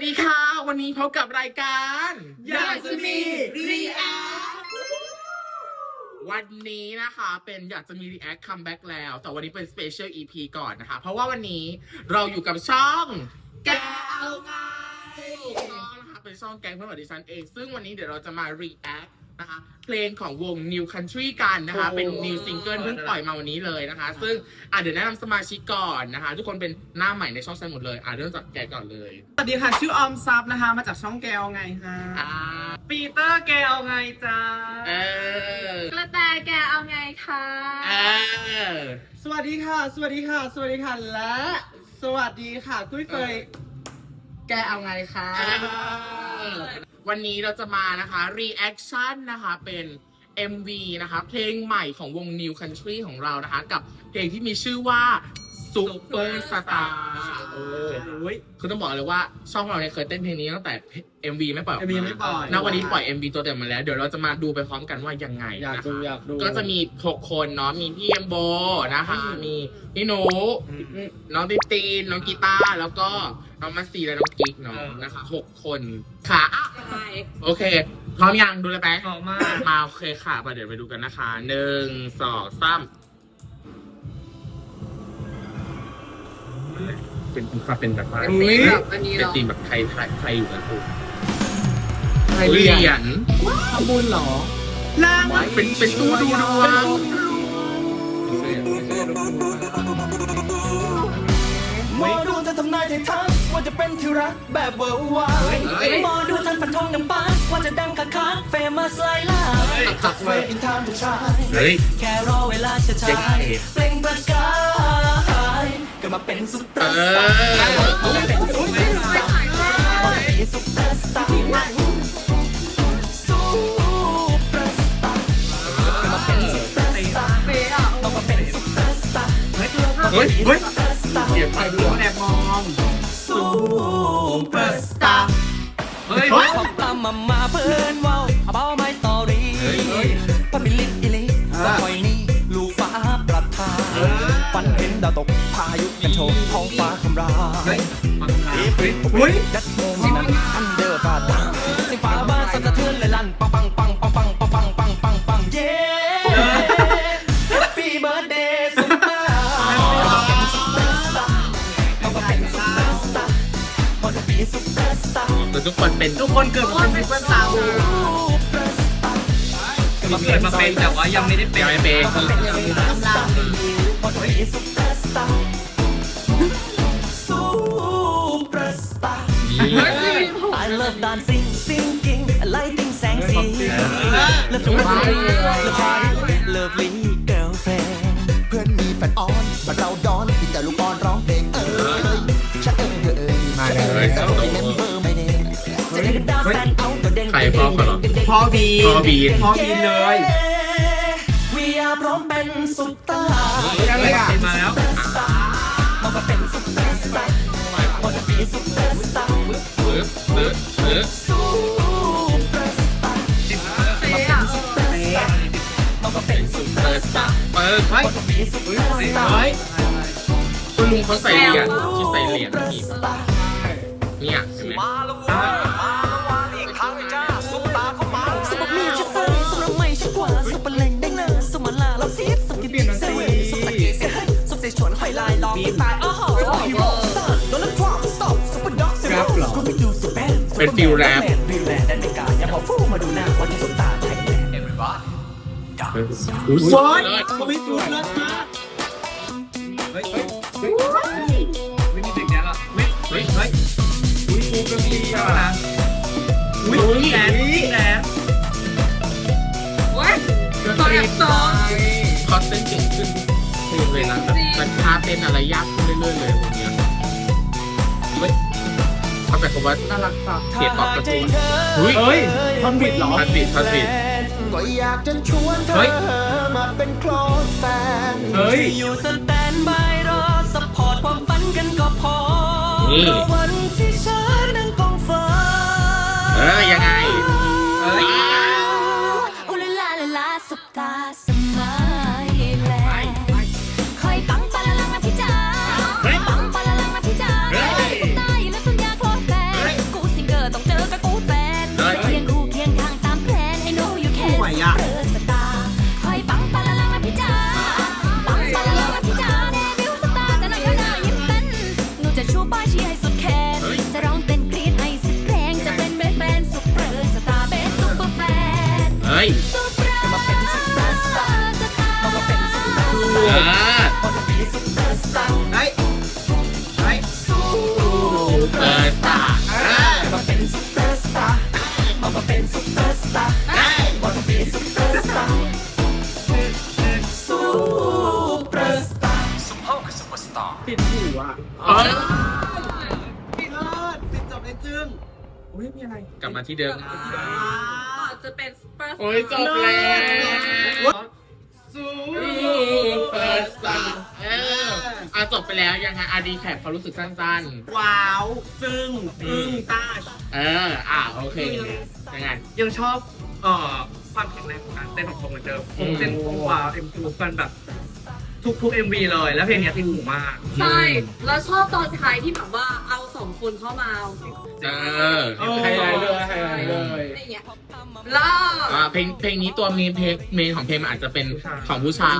สดีค่ะ วันนี้พบกับรายการอยากจะมี React วันนี้นะคะเป็นอยากจะมี React comeback แล้ว แต่วันนี้เป็น Special EP ก่อนนะคะ เพราะว่าวันนี้เราอยู่กับช่องแกเอาไง ถูกต้องนะคะเป็นช่องแกงเพื่อนของดิฉันเอง ซึ่งวันนี้เดี๋ยวเราจะมา React นะคะเพลงของวง New Country กันนะคะ เป็น New Single เพิ่งปล่อยมาวันนี้เลยนะคะ ซึ่งอะเดี๋ยวแนะนำสมาชิกก่อนนะคะ ทุกคนเป็นหน้าใหม่ในช่องฉันหมดเลย อะเริ่มจากแกก่อนเลยสวัสดีค่ะ ชื่อออมซับนะคะ มาจากช่องแกวไงฮะอ่าปีเตอร์แกวไงจ้าเออกระแตแกเอาไงคะเออสวัสดีค่ะ สวัสดีค่ะ สวัสดีค่ะและ สวัสดีค่ะ กุ้ยเฟยแกเอาไงคะเออ วันนี้เราจะมานะคะ reaction นะคะเป็น MV นะคะ เพลงใหม่ของวง New Country ของเรานะคะ กับเพลงที่มีชื่อว่า Super Star เอออุ้ยคือต้องบอกเลยว่า ช่องเราเนี่ยเคยเต้นเพลงนี้ตั้งแต่ MV ไม่ปล่อยออก MV ยังไม่ปล่อยณวันนี้ปล่อย MV ตัวเต็มมาแล้ว เดี๋ยวเราจะมาดูไปพร้อมกันว่ายังไงอยากนะคะดูอยากดู ก็จะมี 6 คนเนาะ มีพี่เอ็มโบนะคะอืมมีพี่หนูอืมน้องตินตีนน้องกีตาร์แล้วก็น้องมาซีและน้องกิ๊กเนาะเออ นะคะหกคนค่ะอะใช่โอเค พร้อมยังดูเลยไหมหอมมากมาโอเคค่ะมาเดี๋ยวไปดูกันนะคะหนึ่งสองสาม เป็นความเป็นแบบว่าอุ๊ยอันนี้เป็นเราตีมแบบไทยไทยไทยอยู่นะคุณอะไรเหเหรีรียยญญทำบุญเหรอล่างเป็นเป็นตู้ดูดวงหมอดูจะทำนายไทายทักว่าจะเป็นที่รักแบบเวอร์วายเฮ้ยหมอดูจะฟันธงดังปากว่าจะดังคักคักเฟมัสไลล่าจะเฟรอินทามทุกชายเฮ้ยแค่รอเวลาช้าเจ๊ๆเก๋เปล่งประกาย ก็มาเป็นซุปเปอร์สตาร์มาเป็นซุปเปอร์สตาร์มาเป็นซุปเปอร์สตาร์ซุปเปอร์สตาร์ก็มาเป็นซุปเปอร์สตาร์เป๊ะอะต้องมาเป็นซุปเปอร์สตาร์เฮ้ยเฮ้ยซุปเปอร์สตาร์เกียร์ไปด้วยแอบมองซูเปอร์สตาร์เฮ้ยขอตามมามาเพื่อนว้า about my story พมิลิต ดาวตกพายุกันโชว์ท้องฟ้าคำรามเฮ้ยอุ้ยดัดโมงนั้นอันเดอร์ฟาดังสิฟ้าบ้านสั่นสะเทือนเลยลั่นปังปังปังปังปังปังปังปังปังปังเย้ Happy birthday ซุปเปอร์ต้องมาเป็นซุปเปอร์สตาร์ต้องมาเป็นซุปเปอร์สตาร์แต่ทุกคนเป็นทุกคนเกิดมาเป็นซุปเปอร์สตาร์หมดมาเกิดมาเป็นแต่ว่ายังไม่ได้เป็นยังไม่เป็นซุปเปอ ร์สตาร์ซุปเปอร์สตาร์นี่ I love dancing singing lighting แสงสี Love to party Love party lovely girlfriend เพื่อนมีแฟนออนบัดเราดอนมีแต่ลูกบอลร้องเพลงเอ้ยชักเอ้ยเอ้ยเอ้ยมาเลยชักเอ้ยเมมเบอร์ไม่เด้จะได้กันดาวแสนเอาตัวเด่นใครพ่อเขาเหรอพ่อบีพ่อบีนพ่อบีนเลย We are พร้อมเป็นซุปตา เออเฮ้ยเป็นซุปเปอร์สตาร์เฮ้ยคุณลุงเขาใส่เหรียญที่ใส่เหรียญนี่เนี่ยเห็นไหมมาแล้วว้ามาแล้วว้าอีกครั้งจ้าซุปตาเข้ามาสมัครมีชิดซ้ายสมัครไม่ชิดขวาสมัครเล็งได้เนินสมัครลาเราซีดสมัครกินเซเว่นสมัครเกสเฮ้ยสมัครเสชวนหอยลายลองกินตายอ้อหอฮีโร่สตาร์โดนแล้วทรอปสต็อปซุปเปอร์ด็อกเซโร่ก็ไม่ดูสุดแมนเป็นฟิลแรปฟิลแรปแดนเมกาอย่าพอฟูมาดูหน้าวันที่สุด อุ้ยสวยเลิศเขาไม่สุดแล้วนะเฮ้ยเฮ้ยเฮ้ยไม่มีเด็กแดนหรอไม่เฮ้ยเฮ้ยอุ้ยกูก็มีใช่ไหมนะอุ้ยแดนแดนว้ายต่อแอบสองเขาเต้นเก่งขึ้นทุกเพลงเลยนะแบบมันท่าเต้นอะไรยากขึ้นเรื่อยๆเลยวันเนี้ยเฮ้ยเอาแต่คำว่าน่ารักจังเสียงตอบกระตูนอุ้ยเฮ้ยทำบิดเหรอทันบิดทันบิดก็ อยากจะชวนเธเฮ้อยมาเป็น close friend เฮ้ยอยู่สแตนบายรอสปอร์ตความฝันกันก็พอนี่รอวันที่ฉันนั่งกองฟ้าเออยังไง ติดเลิศติดจบในจึ้งอ้ยมีอะไรกลับมาที่เดิมจะเป็นซุเปอร์สตาร์โอ้ยจบแล้วซูเปอร์สตาร์เอออาจบไปแล้วยังไงอาดีแคปเขารู้สึกสั้นๆ ว้าว จึ้งอึ้งตาเออ อะ โอเคยังไงยังชอบ เอ่อความแข็งแรงของการเต้นของเขเหมือนเดิมคงเส้นคงวาวเอ็มทูฟันแบบ ทุกทุกเอ็มวีเลยแล้วเพลงเนี้ยติดหูมาก ใช่ แล้วชอบตอนท้ายที่แบบว่าเอาสองคนเข้ามาเออไฮไลท์เลยไฮไลท์เลย อะไรเงี้ยแล้ว อ่าเพลงเพลงนี้ตัวเมนเพลงเมนของเพลงมันอาจจะเป็นของผู้ชาย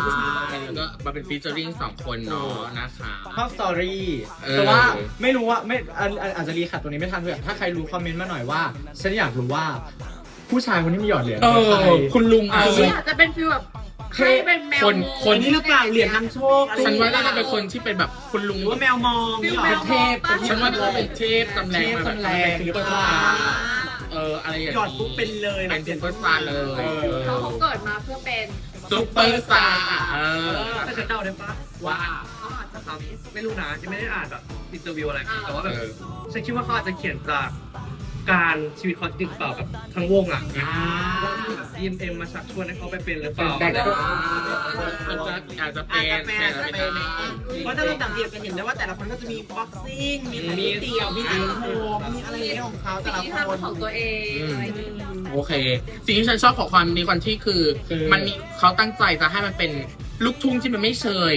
แล้วก็มาเป็นฟีเจอริงสองคนเนาะนะคะ ชอบสตอรี่เออ แต่ว่าไม่รู้ว่าไม่อันอันอาจจะรีแคปตรงนี้ไม่ทันเพื่อนถ้าใครรู้คอมเมนต์มาหน่อยว่า ฉันอยากรู้ว่า ผู้ชายคนที่มีหยอดเหรียญเอเป็นใครอคุณลุงอะนี่อาจจะเป็นฟีลแบบ ให้เป็นแมวคนมองคนนี่หรือเปล่าเหรียญนำโชคฉันว่าน่าจะเป็นคนที่เป็นแบบคุณลุงหรือว่าแมวมองฟีลนี่หรแมอวเทมองพปะฉันว่าน่าจะเป็นเทพตำแหน่งเทพมาแบบตำแหน่ง เป็นซุปเปอร์สตาร์เอออะไรอย่างหยอดปุ๊บเป็นเลยเป็นซุปเปอร์สตาร์เลยเออ เขาเขาเกิดมาเพื่อเป็นซุปเปอร์สตาร์เออแต่ฉันเดาได้ปะว่าเขาอาจจะทำไม่รู้นะยังไม่ได้อ่านแบบอินเตอร์วิวอะไร แต่ว่าแบบเออฉันคิดว่าเขาอาจจะเขียนจาก การชีวิตเขาจริงเปล่าแบบทั้งวงอะว่ามีแบบ DMM มาชักชวนให้เขาไปเป็นหรือเปล่าแบกอาจจะอาจจะเป็นอาจจะเป็นเพราะถ้าเราสังเกตจะเห็นได้ว่าแต่ละคนก็จะมีบ็อกซิ่ง มีแต่เดี่ยว มีตีโค้งมีอะไรอย่างเงี้ยของเขาแต่สิ่งละที่คนทำของตัวเองอะไรอย่างเงี้ยโอเค สิ่งที่ฉันชอบของความนี้คนที่คือคือ มันมีเขาตั้งใจจะให้มันเป็น ลูกทุ่งที่มันไม่เชย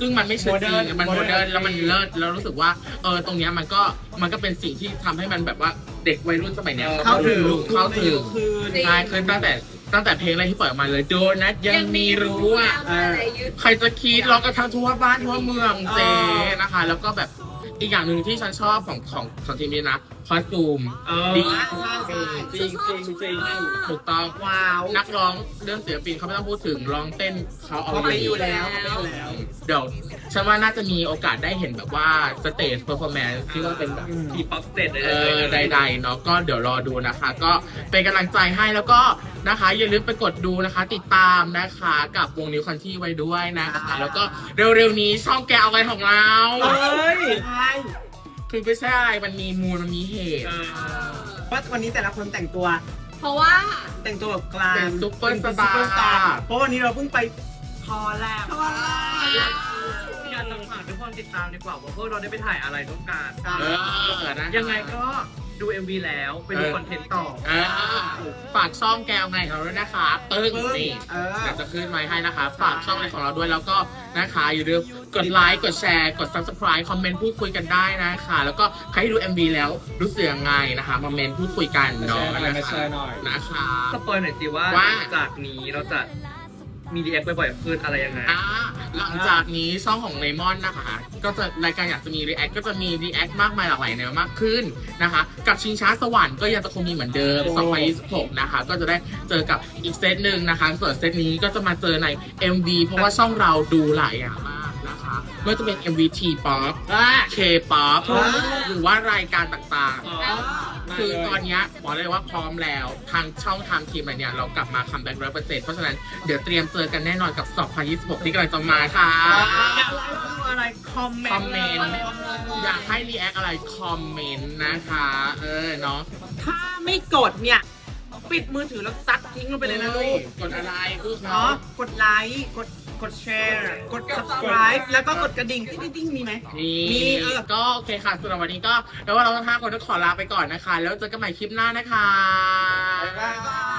ซึ่งมันไม่เชยจริง มันโมเดิร์นแล้วมันเลิศแล้วรู้สึกว่า เออ ตรงเนี้ยมันก็ มันก็เป็นสิ่งที่ทำให้มันแบบว่าเด็กวัยรุ่นสมัยเนี้ยเข้าถึงเข้าถึงคืนใช่คือตั้งแต่ ตั้งแต่เพลงแรกที่เปิดออกมาเลย โดนัทยังมีรู้อะอะไรยึดใครจะคิดร้องกันทั้งทั่วบ้านทั่วเมืองเจนะคะ แล้วก็แบบ อีกอย่างหนึ่งที่ฉันชอบของของของทีมนี้นะคอสตูมเออดีจริงจริงจริงถูกต้องว้าวนักร้องเรื่องศิลปินเขาไม่ต้องพูดถึงร้องเต้นเขาเอาเขาไปออยู่ยู่แล้วเขาไปอยู่แล้วเดี๋ยวฉันว่าน่าจะมีโอกาสได้เห็นแบบว่าสเตจเพอร์ฟอร์แมนซ์ที่ว่าเป็นแบบทีป๊อปสเตทเลยเออใดๆเนาะก็เดี๋ยวรอดูนะคะ ก็เป็นกำลังใจให้แล้วก็นะคะ อย่าลืมไปกดดูนะคะ ติดตามนะคะกับวงนิวคันที่ไว้ด้วยนะคะ แล้วก็เร็วๆนี้ช่องแกเอาอะไรของเราเฮ้ยคือไม่ใช่อะไรมันมีมูลมันมีเหตุ ว่าวันนี้แต่ละคนแต่งตัวเพราะว่า แต่งตัวแบบกลางเป็นซุปเปอร์สป็นตาซุปเปอร์สตาร์ร์เพราะวันนี้เราเพิ่งไปคอแลบอยากจะฝากทุกคนติดตามดีกว่าว่าพวกเราได้ไปถ่ายอะไรร่วมกันเออนะ ยังไงก็ ดู MV แล้วไปดูเออคอนเทนต์ต่อ เออฝากช่องแกวไงของเราด้วยนะคะปึ้งปึ้งนี่เออ เดี๋ยวจะขึ้นไว้ให้นะคะ ฝากช่องอะไรของเราด้วยแล้วก็นะคะอย่าลืมกดไลค์กดแชร์กด subscribe คอมเมนต์พูดคุยกันได้นะคะ แล้วก็ใครที่ดู MV แล้วรู้สึกยังไงนะคะมาเมนต์พูดคุยกันเนาะมาแชร์หน่อยนะมาแชคะร์หน่อยนะคะ สปอยหน่อยสิว่าว่าหลังจากนี้เราจะ มีดีแอคบ่อยๆขึ้นอะไรยังไง อ่าหลังจากนี้ช่องของเลมอนนะคะ ก็จะรายการอยากจะมีรีแอคก็จะมีรีแอคมากมายหลากหลายแนวมากขึ้นนะคะ กับชิงช้าสวรรค์ก็ยังจะคงมีเหมือนเดิม โอ้ 2026 นะคะ ก็จะได้เจอกับอีกเซตหนึ่งนะคะ ส่วนเซตนี้ก็จะมาเจอใน MV เพราะว่าช่องเราดูหลายอย่างมากนะคะไม่ว่าจะเป็น MV T-pop K-pop หรือว่ารายการต่างๆ คือตอนเนี้ยบอกเลยว่าพร้อมแล้วทางช่องทางทีมอะไรเนี่ยเรากลับมาคัมแบ็กร้อยเปอร์เซ็นต์เพราะฉะนั้นเดี๋ยวเตรียมเจอกันแน่นอนกับ 2026 ที่กำลังจะมาค่ะอะไรคอมเมนต์คอมเมนต์อยากให้รีแอคอะไรคอมเมนต์นะคะ เออเนาะถ้าไม่กดเนี่ย ปิดมือถือแล้วซัดทิ้งลงไปเลยนะลูกกดอะไรพูดเขา เนาะกดไลค์กด กดแชร์ กด subscribe แล้วก็กดกระดิ่งติ๊งติ๊งๆมีไหม มีมีเออ ก็โอเคค่ะสำหรับวันนี้ก็แล้วว่าเราทั้งห้าคนต้องขอลาไปก่อนนะคะ แล้วเจอกันใหม่คลิปหน้านะคะ บ๊ายบาย